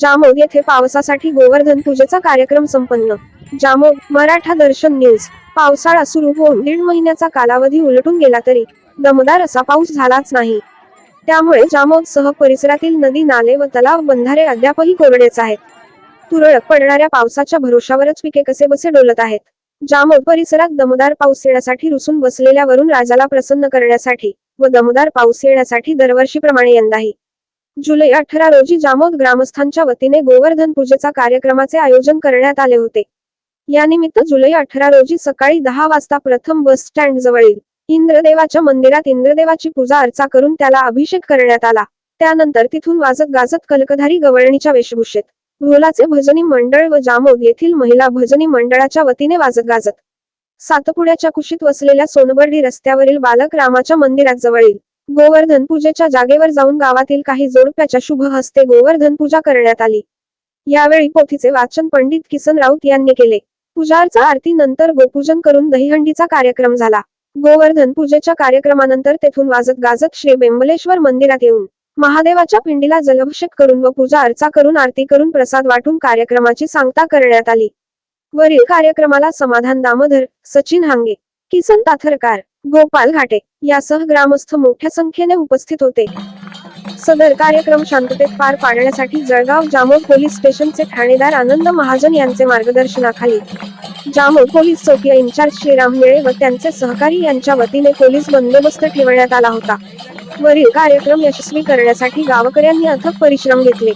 जामोद येथे पावसासाठी गोवर्धन पूजेचा कार्यक्रम संपन्न. जामोद मराठा दर्शन न्यूज पावसाळा सुरू होऊन दीड महिन्याचा कालावधी उलटून गेला तरी दमदार असा पाऊस झालाच नाही. त्यामुळे जामोद सह परिसरातील नदी नाले व तलाव बंधारे अद्यापही कोरडेच आहेत. तुरळक पडणाऱ्या पावसाच्या भरोशावरच पिके कसे बसे डोलत आहेत. जामोद परिसरात दमदार पाऊस येण्यासाठी रुसून बसलेल्या वरून राजाला प्रसन्न करण्यासाठी व दमदार पाऊस येण्यासाठी दरवर्षीप्रमाणे यंदाही जुलै अठरा रोजी जामोद ग्रामस्थांच्या वतीने गोवर्धन पूजेचा कार्यक्रमाचे आयोजन करण्यात आले होते. यानिमित्त जुलै अठरा रोजी सकाळी दहा वाजता प्रथम बस स्टँड जवळील इंद्रदेवाच्या मंदिरात इंद्रदेवाची पूजा अर्चा करून त्याला अभिषेक करण्यात आला. त्यानंतर तिथून वाजत गाजत कलकधारी गवळणीच्या वेशभूषेत भोलाचे भजनी मंडळ व जामोद येथील महिला भजनी मंडळाच्या वतीने वाजत गाजत सातपुड्याच्या कुशीत वसलेल्या सोनबर्डी रस्त्यावरील बालक रामाच्या मंदिरात जवळील गोवर्धन पूजेच्या जागेवर जाऊन गावातील काही जोडप्याच्या शुभ हस्ते गोवर्धन पूजा करण्यात आली. यावेळी पोथीचे वाचन पंडित किसन राऊत यांनी केले. पूजार्चा आरती नंतर गोपूजन करून दहीहंडीचा कार्यक्रम झाला. गोवर्धन पूजेच्या कार्यक्रमानंतर तेथून वाजत गाजत श्री बेंबलेश्वर मंदिरात येऊन महादेवाच्या पिंडीला जलाभिषेक करून व पूजा अर्चा करून आरती करून प्रसाद वाटून कार्यक्रमाची सांगता करण्यात आली. वरील कार्यक्रमाला समाधान दामोदर सचिन हांगे किसन ताथरकार गोपाल घाटे यासह ग्रामस्थ मोठ्या संख्येने उपस्थित होते. सदर कार्यक्रम शांततेत पार पाडण्यासाठी जळगाव जामोद पोलीस स्टेशनचे ठाणेदार आनंद महाजन यांचे मार्गदर्शनाखाली जामोद पोलीस चौकी इन्चार्ज श्रीराम मिळे व त्यांचे सहकारी यांच्या वतीने पोलीस बंदोबस्त ठेवण्यात आला होता. वरील कार्यक्रम यशस्वी करण्यासाठी गावकऱ्यांनी अथक परिश्रम घेतले.